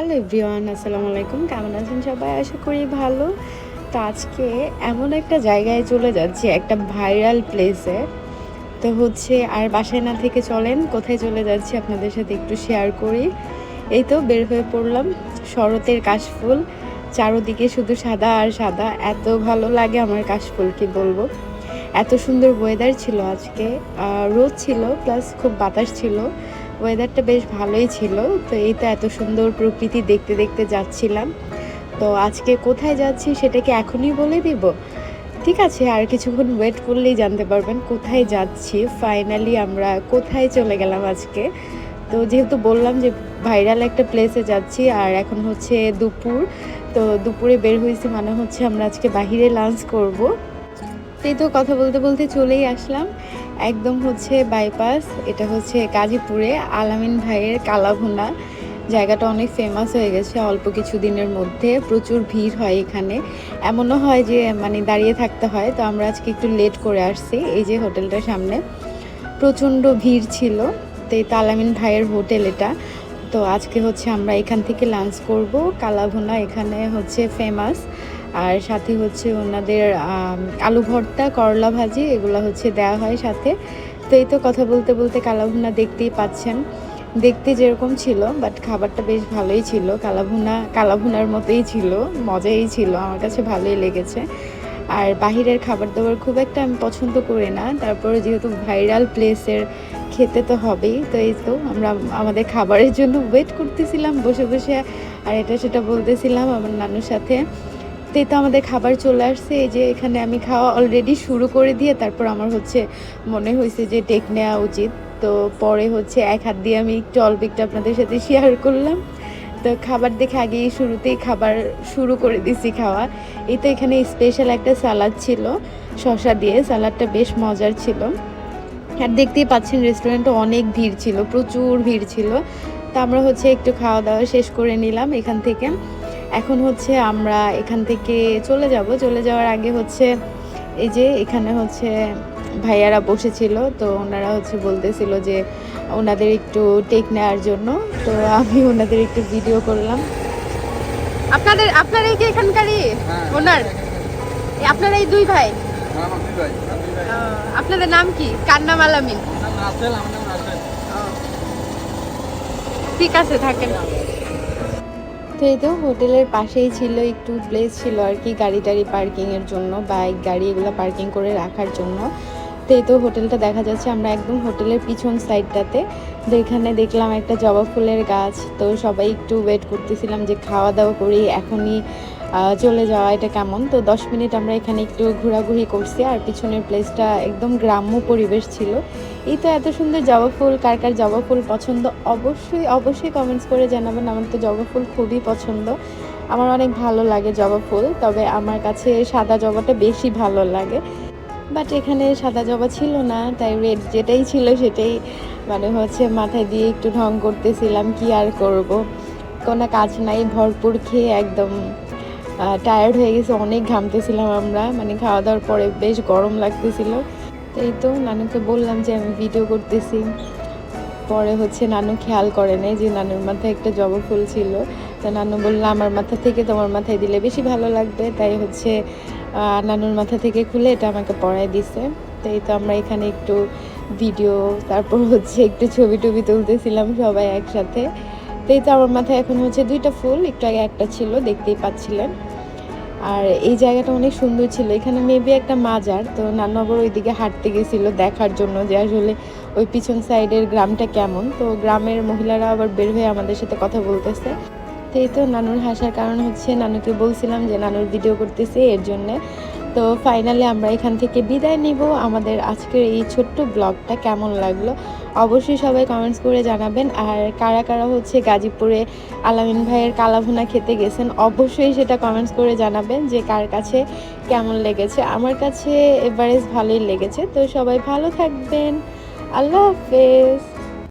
Hello everyone, আসসালামু আলাইকুম। কেমন আছেন সবাই? আশা করি ভালো। তো আজকে এমন একটা জায়গায় চলে যাচ্ছি, একটা ভাইরাল প্লেসে তো হচ্ছে, আর বাসায় না থেকে চলেন, কোথায় চলে যাচ্ছি আপনাদের সাথে একটু শেয়ার করি। এই তো বের হয়ে পড়লাম, শরতের কাশফুল। চারোদিকে শুধু সাদা আর সাদা। এত ভালো লাগে আমার কাশফুল, কি বলব? এত সুন্দর ওয়েদার ছিল আজকে। রোদ ছিল প্লাস খুব বাতাস ছিল। ওয়েদারটা বেশ ভালোই ছিল, তো এই তো এত সুন্দর প্রকৃতি দেখতে দেখতে যাচ্ছিলাম। তো আজকে কোথায় যাচ্ছি সেটাকে এখনই বলে দিব। ঠিক আছে, আর কিছুক্ষণ ওয়েট করলেই জানতে পারবেন কোথায় যাচ্ছি। ফাইনালি আমরা কোথায় চলে গেলাম আজকে। তো যেহেতু বললাম যে ভাইরাল একটা প্লেসে যাচ্ছি, আর এখন হচ্ছে দুপুর, তো দুপুরে বের হয়েছি মানে হচ্ছে আমরা আজকে বাহিরে লাঞ্চ করব। এই তো কথা বলতে বলতে চলেই আসলাম। একদম হচ্ছে বাইপাস এটা হচ্ছে গাজীপুরে আলামিন ভাইয়ের কালাভুনা। জায়গাটা অনেক ফেমাস হয়ে গেছে অল্প কিছু দিনের মধ্যে, প্রচুর ভিড় হয় এখানে। এমনও হয় যে মানে দাঁড়িয়ে থাকতে হয়, তো আমরা আজকে একটু লেট করে আসছি এই যে হোটেলটার সামনে। প্রচণ্ড ভিড় ছিল, তো এই তালামিন ভাইয়ের হোটেল এটা। তো আজকে হচ্ছে আমরা এখান থেকে লাঞ্চ করব। কালাভুনা এখানে হচ্ছে ফেমাস আর সাথে হচ্ছে ওনাদের আলু ভর্তা, করলা ভাজি, এগুলো হচ্ছে দেওয়া হয় সাথে। তো এই তো কথা বলতে বলতে কালাভুনা দেখতেই পাচ্ছেন। দেখতে যেরকম ছিল বাট খাবারটা বেশ ভালোই ছিল। কালাভুনা, কালাভুনার মতোই ছিল, মজাই ছিল, আমার কাছে ভালোই লেগেছে। আর বাহিরের খাবার দাবার খুব একটা আমি পছন্দ করি না। তারপরে যেহেতু ভাইরাল প্লেসের খেতে তো হবেই, তো এই তো আমরা আমাদের খাবারের জন্য ওয়েট করতেছিলাম বসে বসে। আর এটা সেটা বলতেছিলাম আমার নানুর সাথে। তো এই তো আমাদের খাবার চলে আসছে, এই যে এখানে আমি খাওয়া অলরেডি শুরু করে দিয়ে তারপর আমার হচ্ছে মনে হয়েছে যে টেক নেওয়া উচিত। তো পরে হচ্ছে এক হাত দিয়ে আমি একটু অল্প একটু আপনাদের সাথে শেয়ার করলাম। তো খাবার দেখে আগেই শুরুতেই খাবার শুরু করে দিছি খাওয়া। এই তো এখানে স্পেশাল একটা সালাদ ছিল, শসা দিয়ে। সালাদটা বেশ মজার ছিল। আর দেখতেই পাচ্ছেন রেস্টুরেন্টে অনেক ভিড় ছিল, প্রচুর ভিড় ছিল। তা আমরা হচ্ছে একটু খাওয়া দাওয়া শেষ করে নিলাম এখান থেকে। এখন হচ্ছে আমরা এখান থেকে চলে যাব। চলে যাওয়ার আগে হচ্ছে এই যে এখানে হচ্ছে ভাইয়ারা বসেছিল তো ওনারা হচ্ছে বলতেছিল যে ওনাদের একটু টেক নেওয়ার জন্য। তো আমি ওনাদের একটু ভিডিও করলাম। আপনাদের আপনারাই কি এখানকারই হ্যাঁ। ওনার? এই আপনারা এই দুই ভাই? আপনাদের নাম কি? কার নাম আলামিন? ঠিক আছে থাকেন। তো এই তো হোটেলের পাশেই ছিল, একটু প্লেস ছিল আর কি গাড়ি টাড়ি পার্কিংয়ের জন্য বাইক গাড়ি এগুলো পার্কিং করে রাখার জন্য। তো এই তো হোটেলটা দেখা যাচ্ছে, আমরা একদম হোটেলের পিছন সাইডটাতে তো এখানে দেখলাম একটা জবা ফুলের গাছ, তো সবাই একটু ওয়েট করতেছিলাম যে খাওয়া দাওয়া করি, এখনই চলে যাওয়া, এটা কেমন? তো দশ মিনিট আমরা এখানে একটু ঘোরাঘুরি করছি, আর পিছনের প্লেসটা একদম গ্রাম্য পরিবেশ ছিল। এই তো এত সুন্দর জবা ফুল, কার কার জবা ফুল পছন্দ অবশ্যই অবশ্যই কমেন্টস করে জানাবেন। আমার তো জবা ফুল খুবই পছন্দ। আমার অনেক ভালো লাগে জবা ফুল, তবে আমার কাছে সাদা জবাটা বেশি ভালো লাগে। বাট এখানে সাদা জবা ছিল না, তাই রেড যেটাই ছিল সেটাই মানে হচ্ছে মাথায় দিয়ে একটু ঢং করতেছিলাম, কি আর করব? কোনো কাজ নাই, ভরপুর খেয়ে একদম টায়ার্ড হয়ে গেছে, অনেক ঘামতেছিলাম আমরা। মানে খাওয়া দাওয়ার পরে বেশ গরম লাগতেছিল। এই তো নানুকে বললাম যে আমি ভিডিও করতেছি। পরে হচ্ছে নানু খেয়াল করে নাই যে নানুর মাথায় একটা জবা ফুল ছিল। তো নানু বলল, আমার মাথা থেকে তোমার মাথায় দিলে বেশি ভালো লাগবে। তাই হচ্ছে নানুর মাথা থেকে খুলে এটা আমাকে পরায় দিছে। তাই তো আমরা এখানে একটু ভিডিও তারপর হচ্ছে একটু ছবি টবি তুলতেছিলাম সবাই একসাথে। তাই তো আমার মাথায় এখন হচ্ছে দুইটা ফুল, একটু আগে একটা ছিল, দেখতেই পাচ্ছিলেন। আর এই জায়গাটা অনেক সুন্দর ছিল। এখানে মেবি একটা মাজার, তো নানু আবার ওইদিকে হাঁটতে গেছিল দেখার জন্য যে আসলে ওই পিছন সাইডের গ্রামটা কেমন। তো গ্রামের মহিলারা আবার বের হয়ে আমাদের সাথে কথা বলতেছে। তো এই তো নানুর হাসার কারণ হচ্ছে, নানুকে বলছিলাম যে নানুর ভিডিও করতেছে, এর জন্যে তো ফাইনালি আমরা এখান থেকে বিদায় নিব। আমাদের আজকের এই ছোট্ট ব্লগটা কেমন লাগল অবশ্যই সবাই কমেন্টস করে জানাবেন। আর কারা কারা হচ্ছে গাজীপুরে আলামিন ভাইয়ের কালাভুনা খেতে গেছেন, অবশ্যই সেটা কমেন্টস করে জানাবেন যে কার কাছে কেমন লেগেছে। আমার কাছে এভারেজ ভালোই লেগেছে। তো সবাই ভালো থাকবেন। আল্লাহ হাফেজ।